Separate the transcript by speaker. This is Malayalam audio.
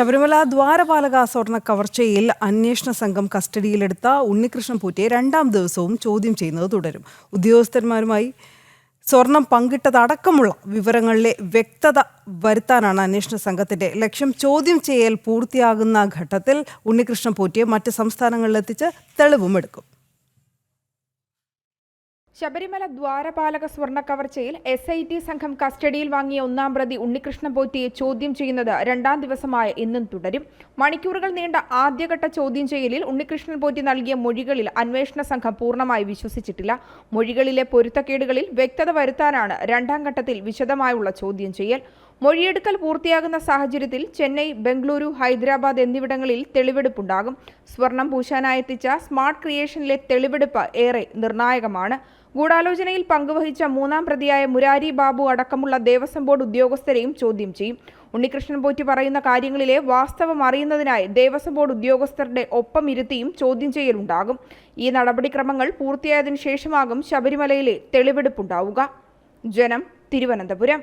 Speaker 1: ശബരിമല ദ്വാരപാലക സ്വർണ കവർച്ചയിൽ അന്വേഷണ സംഘം കസ്റ്റഡിയിലെടുത്ത ഉണ്ണികൃഷ്ണൻ പൂറ്റിയെ രണ്ടാം ദിവസവും ചോദ്യം ചെയ്യുന്നത് തുടരും. ഉദ്യോഗസ്ഥന്മാരുമായി സ്വർണം പങ്കിട്ടതടക്കമുള്ള വിവരങ്ങളിലെ വ്യക്തത വരുത്താനാണ് അന്വേഷണ സംഘത്തിന്റെ ലക്ഷ്യം. ചോദ്യം ചെയ്യൽ പൂർത്തിയാകുന്ന ഘട്ടത്തിൽ ഉണ്ണികൃഷ്ണൻ പൂറ്റിയെ മറ്റ് സംസ്ഥാനങ്ങളിലെത്തിച്ച് തെളിവുമെടുക്കും.
Speaker 2: ശബരിമല ദ്വാരപാലക സ്വർണ കവർച്ചയിൽ എസ് ഐ ടി സംഘം കസ്റ്റഡിയിൽ വാങ്ങിയ ഒന്നാം പ്രതി ഉണ്ണികൃഷ്ണ പോറ്റിയെ ചോദ്യം ചെയ്യുന്നത് രണ്ടാം ദിവസമായ ഇന്നും തുടരും. മണിക്കൂറുകൾ നീണ്ട ആദ്യഘട്ട ചോദ്യം ചെയ്യലിൽ ഉണ്ണികൃഷ്ണൻ പോറ്റി നൽകിയ മൊഴികളിൽ അന്വേഷണ സംഘം പൂർണമായി വിശ്വസിച്ചിട്ടില്ല. മൊഴികളിലെ പൊരുത്തക്കേടുകളിൽ വ്യക്തത വരുത്താനാണ് രണ്ടാം ഘട്ടത്തിൽ വിശദമായുള്ള ചോദ്യം ചെയ്യൽ. മൊഴിയെടുക്കൽ പൂർത്തിയാകുന്ന സാഹചര്യത്തിൽ ചെന്നൈ ബംഗളൂരു ഹൈദരാബാദ് എന്നിവിടങ്ങളിൽ തെളിവെടുപ്പുണ്ടാകും. സ്വർണം പൂശാനായെത്തിച്ച സ്മാർട്ട് ക്രിയേഷനിലെ തെളിവെടുപ്പ് ഏറെ നിർണായകമാണ്. ഗൂഢാലോചനയിൽ പങ്കുവഹിച്ച മൂന്നാം പ്രതിയായ മുരാരി ബാബു അടക്കമുള്ള ദേവസ്വം ബോർഡ് ഉദ്യോഗസ്ഥരെയും ചോദ്യം ചെയ്യും. ഉണ്ണികൃഷ്ണൻ പോറ്റി പറയുന്ന കാര്യങ്ങളിലെ വാസ്തവം അറിയുന്നതിനായി ദേവസ്വം ബോർഡ് ഉദ്യോഗസ്ഥരുടെ ഒപ്പം ഇരുത്തിയും ചോദ്യം ചെയ്യലുണ്ടാകും. ഈ നടപടിക്രമങ്ങൾ പൂർത്തിയായതിനു ശേഷമാകും ശബരിമലയിലെ തെളിവെടുപ്പുണ്ടാവുക. ജനം തിരുവനന്തപുരം.